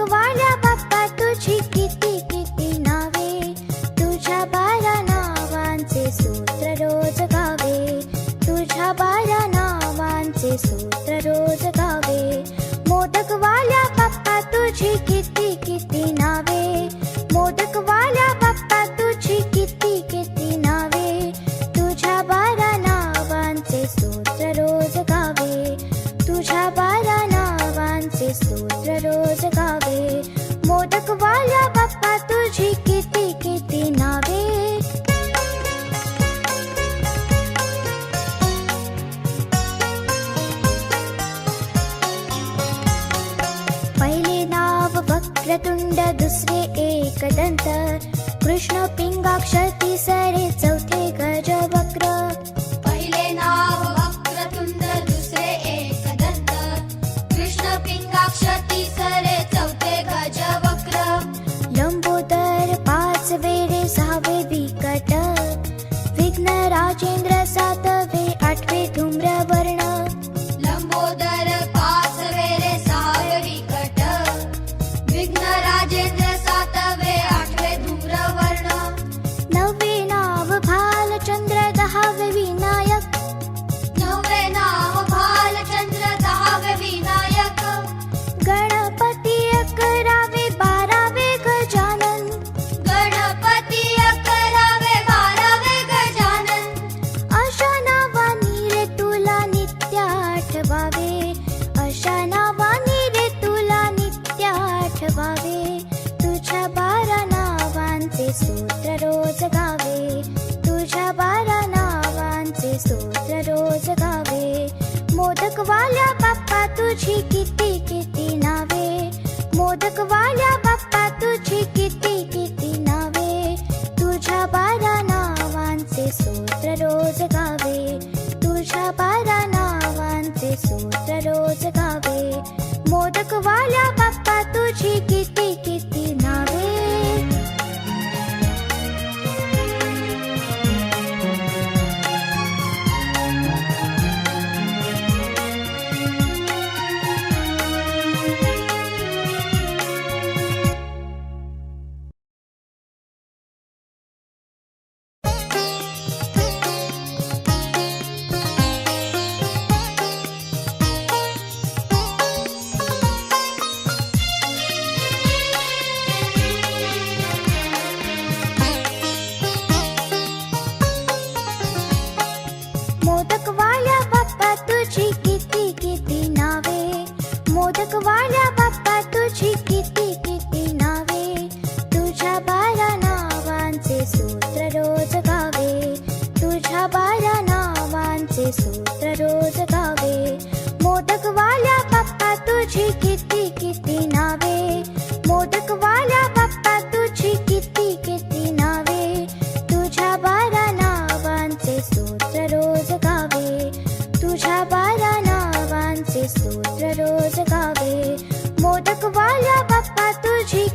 वाल्या बाप्पा तुझी किती किती नावे? तुझ्या बारा नावांचे सूत्र रोज गावे. तुझ्या बारा नावांचे सूत्र रोज गावे. मोदकवाल्या बाप्पा तुझी वक्रतुंड दुसरे एकदंत. कृष्ण पिंगाक्ष तिसरे चौथे गजवक्र. पहिले नाव वक्रतुंड दुसरे एकदंत. कृष्ण पिंगाक्ष तिसरे चौथे गजवक्र. लंबोदर पाच वेळे सहावे विकट. विघ्न राजेंद्र रोज गावे तुझ्या बारा नावांचे स्तोत्र रोज गावे. मोदकवाल्या बाप्पा तुझी किती किती नावे. मोदकवाल्या बाप्पा तुझी किती किती नावे. तुझ्या बारा नावांचे स्तोत्र रोज गावे. तुझ्या बारा नावांचे स्तोत्र रोज गावे. मोदकवाल्या बाप्पा तुझी स्तोत्र रोज गावे. मोदकवाल्या बाप्पा तुझी